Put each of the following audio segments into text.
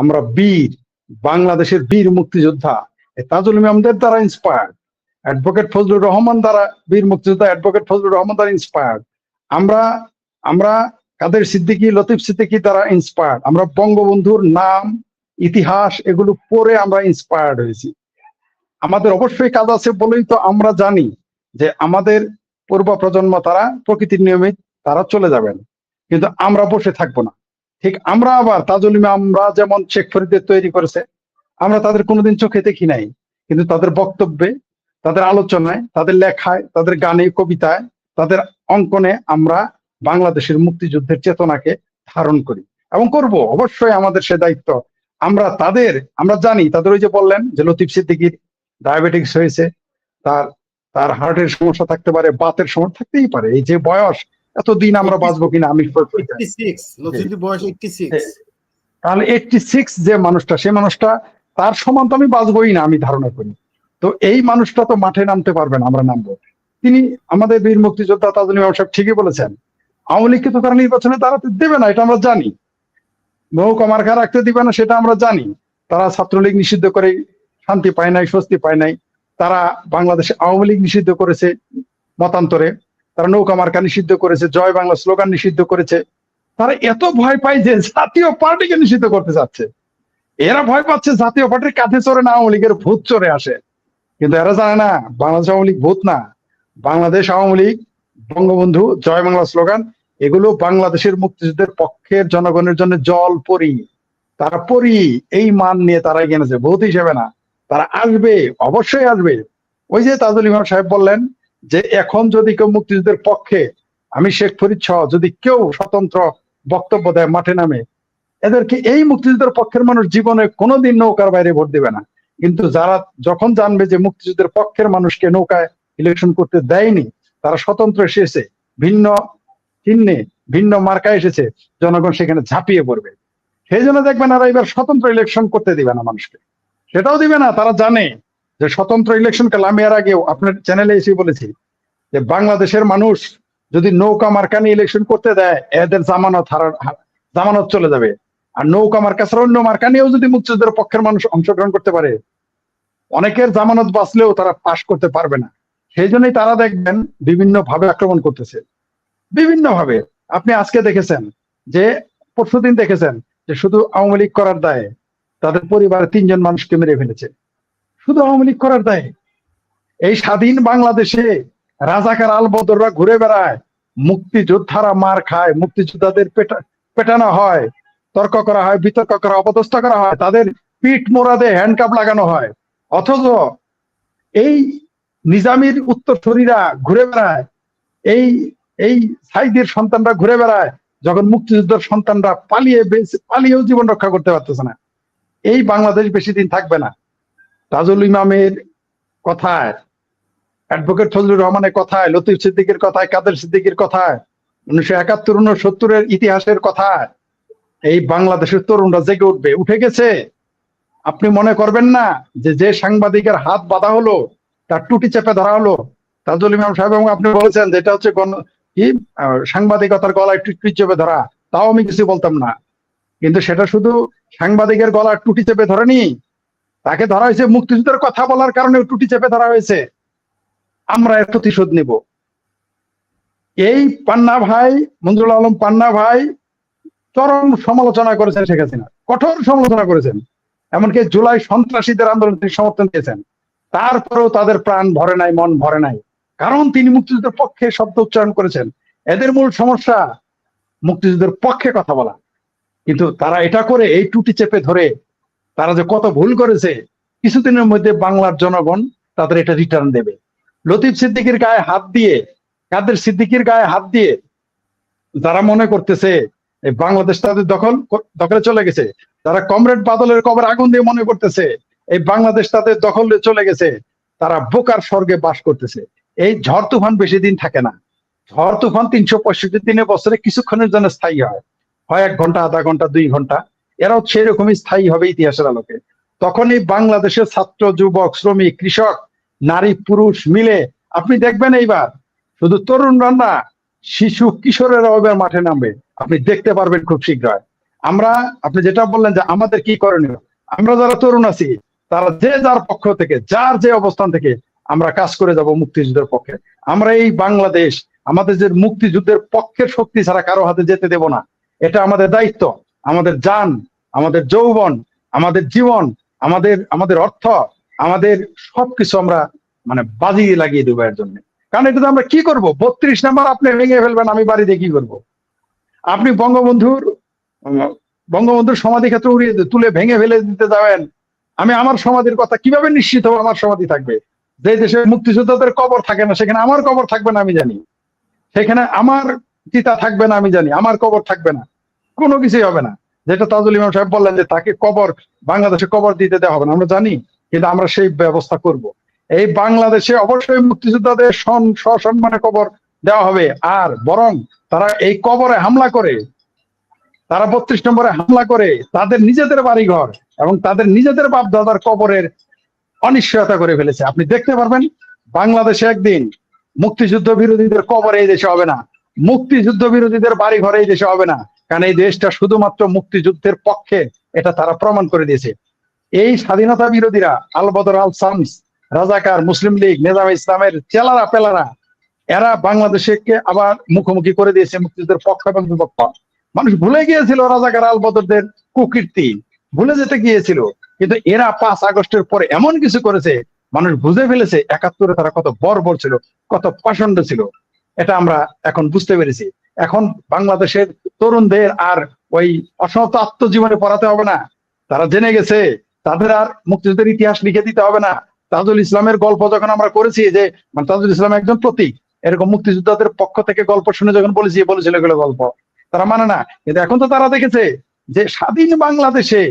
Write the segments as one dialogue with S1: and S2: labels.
S1: আমরা বীর, বাংলাদেশের বীর মুক্তিযোদ্ধা। তাজুল ইমামদের দ্বারা ইন্সপায়ার্ড অ্যাডভোকেট ফজলুর রহমান দ্বারা, বীর মুক্তিযোদ্ধা অ্যাডভোকেট ফজলুর রহমান দ্বারা ইন্সপায়ার্ড আমরা আমরা কাদের সিদ্দিকী, লতিফ সিদ্দিকী দ্বারা ইন্সপায়ার্ড আমরা বঙ্গবন্ধুর নাম, ইতিহাস এগুলো পড়ে আমরা ইন্সপায়ার্ড হয়েছি। আমাদের অবশ্যই কাজ আছে বলেই তো আমরা জানি যে আমাদের পূর্ব প্রজন্ম তারা প্রকৃতির নিয়মে তারা চলে যাবেন। কিন্তু আমরা বসে থাকব না। ঠিক আমরা আবার তাজুল আমরা যেমন শেখ ফরিদের তৈরি করেছে, আমরা তাদের কোনোদিন চোখে দেখি নাই। কিন্তু তাদের বক্তব্যে, তাদের আলোচনায়, তাদের লেখায়, তাদের গানে, কবিতায়, তাদের অঙ্কনে আমরা বাংলাদেশের মুক্তিযুদ্ধের চেতনাকে ধারণ করি এবং করব। অবশ্যই আমাদের সে দায়িত্ব। আমরা তাদের, আমরা জানি, তাদের ওই যে বললেন যে লতিফ সিদ্দিকির ডায়াবেটিক্স হয়েছে, তার তার হার্টের সমস্যা থাকতে পারে বাতের সমস্যা থাকতেই পারে। এই যে বয়স এতদিন আমরা বাঁচবো কিনা আমি
S2: সিক্স
S1: তাহলে এইটটি সিক্স যে মানুষটা সে মানুষটা তার সমান তো আমি বাঁচবই না আমি ধারণা করি। তো এই মানুষটা তো মাঠে নামতে পারবে না আমরা নামবো। তিনি আমাদের বীর মুক্তিযোদ্ধা তাজুল ইমাম সাহেব ঠিকই বলেছেন আওয়ামী লীগকে তো তারা নির্বাচনে দাঁড়াতে দেবে না এটা আমরা জানি। মহকুমা মার্কা রাখতে দিবে না সেটা আমরা জানি। তারা ছাত্রলীগ নিষিদ্ধ করে শান্তি পায় নাই স্বস্তি পায় নাই। তারা বাংলাদেশে আওয়ামী লীগ নিষিদ্ধ করেছে মতান্তরে। তারা নৌকা মার্কা নিষিদ্ধ করেছে, জয় বাংলা স্লোগান নিষিদ্ধ করেছে। তারা এত ভয় পায় যে জাতীয় পার্টিকে নিষিদ্ধ করতে যাচ্ছে। এরা ভয় পাচ্ছে জাতীয় পার্টির কাঁধে চড়ে না, আওয়ামী লীগের ভূত চড়ে আসে। কিন্তু এরা জানে না, বাংলাদেশ আওয়ামী লীগ ভূত না। বাংলাদেশ আওয়ামী লীগ, বঙ্গবন্ধু, জয় বাংলা স্লোগান, এগুলো বাংলাদেশের মুক্তিযুদ্ধের পক্ষের জনগণের জন্য জল পরি। তারা পরি, এই মান নিয়ে তারা এগিয়ে ভূত হিসেবে না। তারা আসবে, অবশ্যই আসবে। ওই যে তাজুল ইমাম সাহেব বললেন যে এখন যদি কেউ মুক্তিযুদ্ধের পক্ষে আমি শেখ ফরিদ সহ যদি কেউ স্বতন্ত্র বক্তব্য দেয় মাঠে নামে, এদেরকে এই মুক্তিযুদ্ধের পক্ষের মানুষ জীবনে কোনোদিন নৌকার বাইরে ভোট দেবে না। কিন্তু যারা যখন জানবে যে মুক্তিযুদ্ধের পক্ষের মানুষকে নৌকায় ইলেকশন করতে দেয়নি, তারা স্বতন্ত্র এসেছে, ভিন্ন চিহ্নে, ভিন্ন মার্কা এসেছে, জনগণ সেখানে ঝাঁপিয়ে পড়বে। সেই জন্য দেখবেন আর এবার স্বতন্ত্র ইলেকশন করতে দিবে না মানুষকে। সেটাও দিবে না, তারা জানে যে স্বতন্ত্র ইলেকশন কাল আমি এর আগেও আপনার চ্যানেলে এসে বলেছি যে বাংলাদেশের মানুষ যদি নৌকা মার্কা নিয়ে ইলেকশন করতে দেয়, এদের জামানত হারার জামানত চলে যাবে। আর নৌকা মার্কা ছাড়া অন্য মার্কা নিয়েও যদি মুক্তিযুদ্ধের পক্ষের মানুষ অংশগ্রহণ করতে পারে, অনেকের জামানত বাঁচলেও তারা পাশ করতে পারবে না। সেই জন্যই তারা দেখবেন বিভিন্ন ভাবে আক্রমণ করতেছে। বিভিন্ন ভাবে আপনি আজকে দেখেছেন যে পরশুদিন দেখেছেন যে শুধু আওয়ামী লীগ করার দায়ে তাদের পরিবারে তিনজন মানুষকে মেরে ফেলেছে। শুধু আওয়ামী লীগ করার দায়ে। এই স্বাধীন বাংলাদেশে রাজাকার আলবদররা ঘুরে বেড়ায়, মুক্তিযোদ্ধারা মার খায়, মুক্তিযোদ্ধাদের পেটা, পেটানো হয়, তর্ক করা হয়, বিতর্ক করা, অপদস্থ করা হয়, তাদের পিঠ মোড়াদে হ্যান্ডকাপ লাগানো হয়। অথচ এই নিজামির উত্তরসূরিরা ঘুরে বেড়ায়, এই এই সাইদের সন্তানরা ঘুরে বেড়ায়, যখন মুক্তিযুদ্ধের সন্তানরা পালিয়ে পালিয়েও জীবন রক্ষা করতে পারতেছে না। এই বাংলাদেশ বেশি দিন থাকবে না। তাজুল ইমামের কথায় অ্যাডভোকেট ফজলুর রহমানের কথায়, লতিফ সিদ্দিকের কথায়, কাদের সিদ্দিকের কথায়, উনিশশো একাত্তর সত্তরের ইতিহাসের কথায়, এই বাংলাদেশের তরুণরা জেগে উঠবে। উঠে গেছে। আপনি মনে করবেন না যে যে সাংবাদিকের হাত বাঁধা হলো, তার টুটি চেপে ধরা হলো তাজুল ইমাম সাহেব এবং আপনি বলেছেন যে এটা হচ্ছে কি? সাংবাদিকতার গলায় টুটি চেপে ধরা। তাও আমি কিছু বলতাম না। কিন্তু সেটা শুধু সাংবাদিকের গলার টুটি চেপে ধরেনি, তাকে ধরা হয়েছে মুক্তিযুদ্ধের কথা বলার কারণে টুটি চেপে ধরা হয়েছে। আমরা এর প্রতিশোধ নিব। এই পান্না ভাই মঞ্জুর আলম পান্না ভাই চরম সমালোচনা করেছেন শেখ হাসিনা। কঠোর সমালোচনা করেছেন। এমনকি জুলাই সন্ত্রাসীদের আন্দোলন তিনি সমর্থন দিয়েছেন। তারপরেও তাদের প্রাণ ভরে নাই, মন ভরে নাই। কারণ তিনি মুক্তিযুদ্ধের পক্ষে শব্দ উচ্চারণ করেছেন। এদের মূল সমস্যা মুক্তিযুদ্ধের পক্ষে কথা বলা। কিন্তু তারা এটা করে এই টুটি চেপে ধরে তারা যে কত ভুল করেছে, কিছুদিনের মধ্যে বাংলার জনগণ তাদের এটা রিটার্ন দেবে। লতিফ সিদ্দিকির গায়ে হাত দিয়ে, কাদের সিদ্দিকির গায়ে হাত দিয়ে যারা মনে করতেছে এই বাংলাদেশ তাদের দখল দখলে চলে গেছে তারা কমরেড বাদলের কবর আগুন দিয়ে মনে করতেছে এই বাংলাদেশ তাদের দখলে চলে গেছে, তারা বোকার স্বর্গে বাস করতেছে। এই ঝড় তুফান বেশি দিন থাকে না। ঝড় তুফান তিনশো পঁয়ষট্টি দিনের বছরে কিছুক্ষণের জন্য স্থায়ী হয়। হয় এক ঘণ্টা, আধা ঘণ্টা, দুই ঘণ্টা। এরাও সেরকমই স্থায়ী হবে ইতিহাসের আলোকে। তখনই বাংলাদেশের ছাত্র, যুবক, শ্রমিক, কৃষক নারী পুরুষ মিলে। আপনি দেখবেন এইবার, শুধু তরুণরা না শিশু কিশোরেরাও এবার মাঠে নামবে। আপনি দেখতে পারবেন খুব শীঘ্রই। আমরা, আপনি যেটা বললেন যে আমাদের কি করণীয়, আমরা যারা তরুণ আছি, তারা যে যার পক্ষ থেকে, যার যে অবস্থান থেকে আমরা কাজ করে যাব মুক্তিযুদ্ধের পক্ষে। আমরা এই বাংলাদেশ, আমাদের যে মুক্তিযুদ্ধের পক্ষের শক্তি ছাড়া কারও হাতে যেতে দেব না। এটা আমাদের দায়িত্ব, আমাদের যান, আমাদের যৌবন, আমাদের জীবন, আমাদের আমাদের অর্থ। আমাদের সবকিছু আমরা মানে বাজিয়ে লাগিয়ে দেবো এর জন্য। কারণ এটা তো আমরা কি করব? বত্রিশ নাম্বার আপনি ভেঙে ফেলবেন, আমি বাড়িতে কি করব? আপনি বঙ্গবন্ধুর বঙ্গবন্ধুর সমাধি ক্ষেত্রে উড়িয়ে তুলে ভেঙে ফেলে দিতে যাবেন। আমি আমার সমাধির কথা কীভাবে নিশ্চিত হব? আমার সমাধি থাকবে। যে দেশে মুক্তিযোদ্ধাদের কবর থাকে না, সেখানে আমার কবর থাকবে না, আমি জানি। সেখানে আমার চিতা থাকবে না, আমি জানি। আমার কবর থাকবে না। কোনো কিছুই হবে না। যেটা তাজুল ইমাম সাহেব বললেন যে তাকে কবর, বাংলাদেশে কবর দিতে দেওয়া হবে না। আমরা জানি। কিন্তু আমরা সেই ব্যবস্থা করব। এই বাংলাদেশে অবশ্যই মুক্তিযোদ্ধাদের সসম্মানে কবর দেওয়া হবে। আর বরং তারা এই কবরে হামলা করে, তারা বত্রিশ নম্বরে হামলা করে, তাদের নিজেদের বাড়িঘর এবং তাদের নিজেদের বাপ দাদার কবরের অনিশ্চয়তা করে ফেলেছে। আপনি দেখতে পারবেন, বাংলাদেশে একদিন মুক্তিযুদ্ধ বিরোধীদের কবর এই দেশে হবে না। মুক্তিযুদ্ধ বিরোধীদের বাড়ি ঘরে এই দেশে হবে না। কারণ এই দেশটা শুধুমাত্র মুক্তিযুদ্ধের পক্ষে এটা তারা প্রমাণ করে দিয়েছে। এই স্বাধীনতা বিরোধীরা আল বদর, আল সামস রাজাকার, মুসলিম লীগ, নেজাম ইসলামের চেলারা পেলারা, এরা বাংলাদেশকে আবার মুখোমুখি করে দিয়েছে মুক্তিযুদ্ধের পক্ষ এবং বিপক্ষ। মানুষ ভুলে গিয়েছিল রাজাকার আল বদরদের কুকীর্তি, ভুলে যেতে গিয়েছিল। কিন্তু এরা পাঁচ আগস্টের পরে এমন কিছু করেছে, মানুষ বুঝে ফেলেছে, একাত্তরে তারা কত বর্বর ছিল, কত পাষণ্ড ছিল। এটা আমরা এখন বুঝতে পেরেছি। এখন বাংলাদেশের তরুণদের আর ওই অসমাপ্ত আত্মজীবনে পড়াতে হবে না। তারা জেনে গেছে তাদের আর মুক্তিযুদ্ধের ইতিহাস লিখে দিতে হবে না। তাজুল ইসলামের গল্প যখন আমরা করেছি যে মানে তাজুল ইসলাম একজন প্রতীক, এরকম মুক্তিযোদ্ধাদের পক্ষ থেকে গল্প শুনে যখন বলেছি বলেছিল এগুলো গল্প, তারা মানে না। কিন্তু এখন তো তারা দেখেছে যে স্বাধীন বাংলাদেশে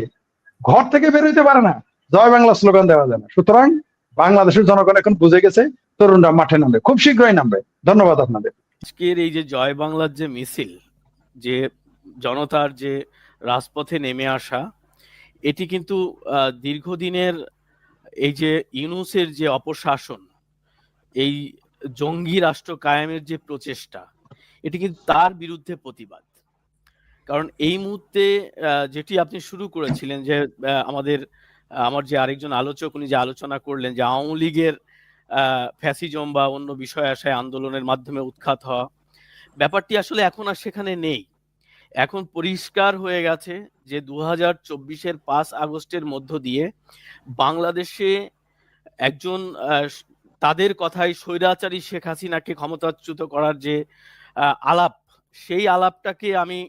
S1: ঘর থেকে বের হইতে পারে না। জয় বাংলা স্লোগান দেওয়া যায় না। সুতরাং বাংলাদেশের জনগণ এখন বুঝে গেছে, তরুণরা মাঠে নামবে, খুব শীঘ্রই নামবে। ধন্যবাদ আপনাদের।
S3: আজকের এই যে জয় বাংলার যে মিছিল, যে জনতার যে রাজপথে নেমে আসা এটি কিন্তু দীর্ঘদিনের এই যে ইউনুসের যে অপশাসন, এই জঙ্গি রাষ্ট্র কায়েমের যে প্রচেষ্টা, এটি কিন্তু তার বিরুদ্ধে প্রতিবাদ। কারণ এই মুহূর্তে যেটি আপনি শুরু করেছিলেন যে আমাদের, আমার যে আরেকজন আলোচক উনি যে আলোচনা করলেন যে আওয়ামী লীগের ফ্যাসিজম বা অন্য বিষয় আশায় আন্দোলনের মাধ্যমে উৎখাত হওয়া, ব্যাপারটি আসলে এখন আর সেখানে নেই। এখন পরিষ্কার হয়ে গেছে যে দু হাজার চব্বিশের পাঁচ আগস্টের মধ্য দিয়ে বাংলাদেশে একজন তাদের কথায় স্বৈরাচারী শেখ হাসিনাকে ক্ষমতাচ্যুত করার যে আলাপ, সেই আলাপটাকে আমি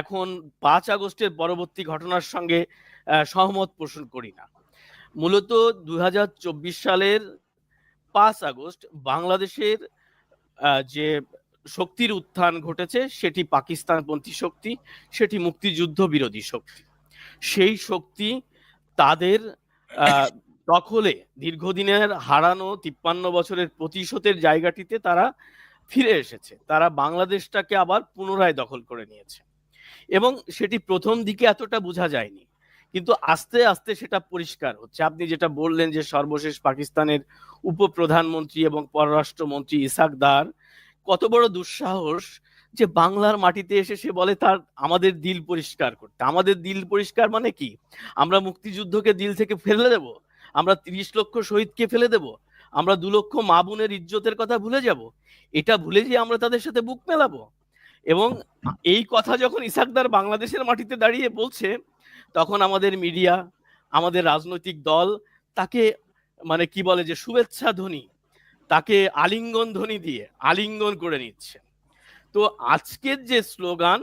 S3: এখন পাঁচ আগস্টের পরবর্তী ঘটনার সঙ্গে সহমত পোষণ করি না। মূলত দুই হাজার চব্বিশ সালের পাঁচ আগস্ট বাংলাদেশের যে শক্তির উত্থান ঘটেছে, সেটি পাকিস্তানপন্থী শক্তি, সেটি মুক্তিযুদ্ধ বিরোধী শক্তি। সেই শক্তি তাদের দখলে দীর্ঘদিনের হারানো তিপ্পান্ন বছরের প্রতিশোধের জায়গাটিতে তারা ফিরে এসেছে। তারা বাংলাদেশটাকে আবার পুনরায় দখল করে নিয়েছে। এবং সেটি প্রথম দিকে এতটা বোঝা যায়নি, কিন্তু আস্তে আস্তে সেটা পরিষ্কার হচ্ছে। আপনি যেটা বললেন যে সর্বশেষ পাকিস্তানের উপপ্রধানমন্ত্রী এবং পররাষ্ট্রমন্ত্রী ইসাক দার কত বড় দুঃসাহস যে বাংলার মাটিতে এসে সে বলে, তার, আমাদের দিল পরিষ্কার করতে। আমাদের দিল পরিষ্কার মানে কি? আমরা মুক্তিযুদ্ধকে দিল থেকে ফেলে দেব? আমরা তিরিশ লক্ষ শহীদকে ফেলে দেব? আমরা দু লক্ষ মা বোনের ইজ্জতের কথা ভুলে যাব? এটা ভুলে যে আমরা তাদের সাথে বুক মেলাবো? এবং এই কথা যখন ইসাকদার বাংলাদেশের মাটিতে দাঁড়িয়ে বলছে, তখন আমাদের মিডিয়া, আমাদের রাজনৈতিক দল তাকে মানে কি বলে যে, শুভেচ্ছা ধ্বনি। তাকে আলিঙ্গন ধ্বনি দিয়ে আলিঙ্গন করে নিচ্ছে। তো আজকের যে স্লোগান,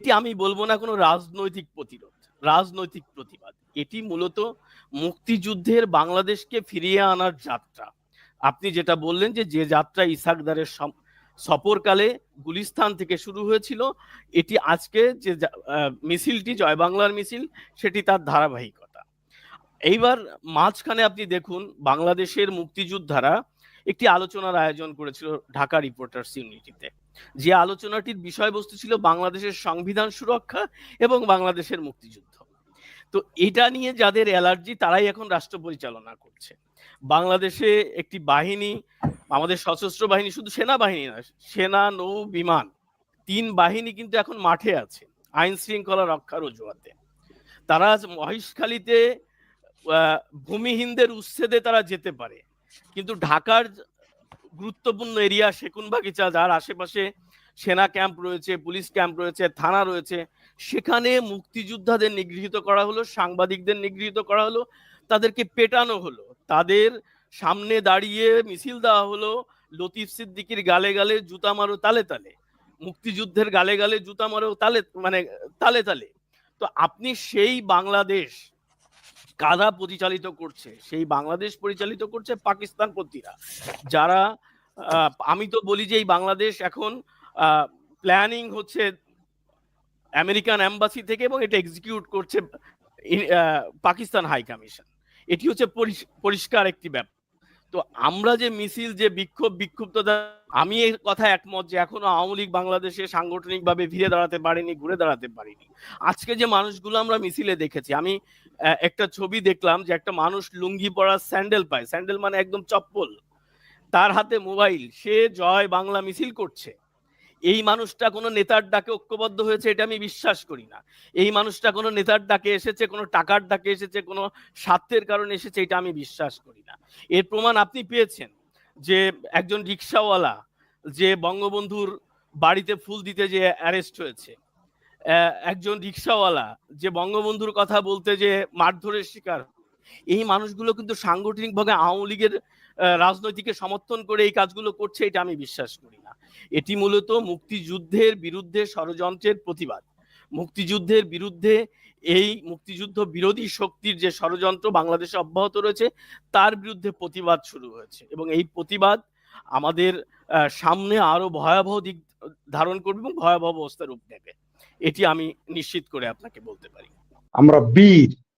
S3: এটি আমি বলব না কোনো রাজনৈতিক প্রতিরোধ, রাজনৈতিক প্রতিবাদ। এটি মূলত মুক্তিযুদ্ধের বাংলাদেশকে ফিরিয়ে আনার যাত্রা। আপনি যেটা বললেন যে যে যাত্রা ইসাকদারের সফরকালে গুলিস্তান থেকে শুরু হয়েছিল, এটি আজকে যে মিছিলটি, জয় বাংলার মিছিল, সেটি তার ধারাবাহিকতা। এইবার মাঝখানে আপনি দেখুন, বাংলাদেশের মুক্তিযোদ্ধারা একটি আলোচনার আয়োজন করেছিল ঢাকা রিপোর্টার্স ইউনিটিতে যে আলোচনাটির বিষয়বস্তু ছিল বাংলাদেশের সংবিধান সুরক্ষা এবং বাংলাদেশের মুক্তিযুদ্ধ। তো এটা নিয়ে যাদের অ্যালার্জি, তারাই এখন রাষ্ট্র পরিচালনা করছে। বাংলাদেশে একটি বাহিনী, আমাদের সশস্ত্র বাহিনী শুধু সেনাবাহিনী না সেনা, নৌ, বিমান, তিন বাহিনী কিন্তু এখন মাঠে আছে, আইন শৃঙ্খলা রক্ষার অজুহাতে। তারা মহেশখালীতে ভূমিহীনদের উচ্ছেদে তারা যেতে পারে। কিন্তু ঢাকার গুরুত্বপূর্ণ এরিয়া সেকুনবাগিচা, যার আশেপাশে সেনা ক্যাম্প রয়েছে, পুলিশ ক্যাম্প রয়েছে, থানা রয়েছে, সেখানে মুক্তিযোদ্ধাদের নিগৃহীত করা হলো, সাংবাদিকদের নিগৃহীত করা হলো, তাদেরকে পেটানো হলো। তাদের সামনে দাঁড়িয়ে মিছিল দেওয়া হলো, লতিফ সিদ্দিকির গালে গালে জুতা মারো, তালে তালে। মুক্তিযুদ্ধের গালে গালে জুতা মারো, তালে মানে তালে তালে। তো আপনি সেই বাংলাদেশ কারা পরিচালিত করছে? সেই বাংলাদেশ পরিচালিত করছে পাকিস্তান পাকিস্তানপন্থীরা যারা আমি তো বলি যে এই বাংলাদেশ এখন প্ল্যানিং হচ্ছে আমেরিকান অ্যাম্বাসি থেকে এবং এটা এক্সিকিউট করছে পাকিস্তান হাই কমিশন। এটি হচ্ছে পরিষ্কার একটি ব্যাপার তো আমরা যে মিছিল, যে বিক্ষোভ, বিক্ষুব্ধ আমি এই কথা একমত যে এখনও আওয়ামী লীগ বাংলাদেশে সাংগঠনিকভাবে ফিরে দাঁড়াতে পারিনি, ঘুরে দাঁড়াতে পারিনি। আজকে যে মানুষগুলো আমরা মিছিলে দেখেছি, আমি একটা ছবি দেখলাম যে একটা মানুষ লুঙ্গি পরা স্যান্ডেল পায়। স্যান্ডেল মানে একদম চপ্পল। তার হাতে মোবাইল। সে জয় বাংলা মিছিল করছে। এই মানুষটা কোনো নেতার ডাকে ঐক্যবদ্ধ হয়েছে এটা আমি বিশ্বাস করি না। এই মানুষটা কোনো নেতার ডাকে এসেছে, কোনো টাকার ডাকে এসেছে, কোনো স্বার্থের কারণে এসেছে এটা আমি বিশ্বাস করি না। এর প্রমাণ আপনি পেয়েছেন যে একজন রিক্সাওয়ালা যে বঙ্গবন্ধুর বাড়িতে ফুল দিতে যে অ্যারেস্ট হয়েছে একজন রিক্সাওয়ালা যে বঙ্গবন্ধুর কথা বলতে যে মারধরের শিকার, এই মানুষগুলো কিন্তু সাংগঠনিকভাবে আওয়ামী লীগের রাজনৈতিকে সমর্থন করে এই কাজগুলো করছে, এটা আমি বিশ্বাস করি না। এটি মূলত মুক্তিযুদ্ধের বিরুদ্ধে ষড়যন্ত্রের প্রতিবাদ। মুক্তিযুদ্ধের বিরুদ্ধে এই মুক্তিযুদ্ধ বিরোধী শক্তির যে ষড়যন্ত্র বাংলাদেশে অব্যাহত রয়েছে, তার বিরুদ্ধে প্রতিবাদ শুরু হয়েছে এবং এই প্রতিবাদ আমাদের সামনে আরও ভয়াবহ দিক ধারণ করবে এবং ভয়াবহ অবস্থার রূপ নেবে। এটি আমি নিশ্চিত করে আপনাকে বলতে পারি।
S1: আমরা বীর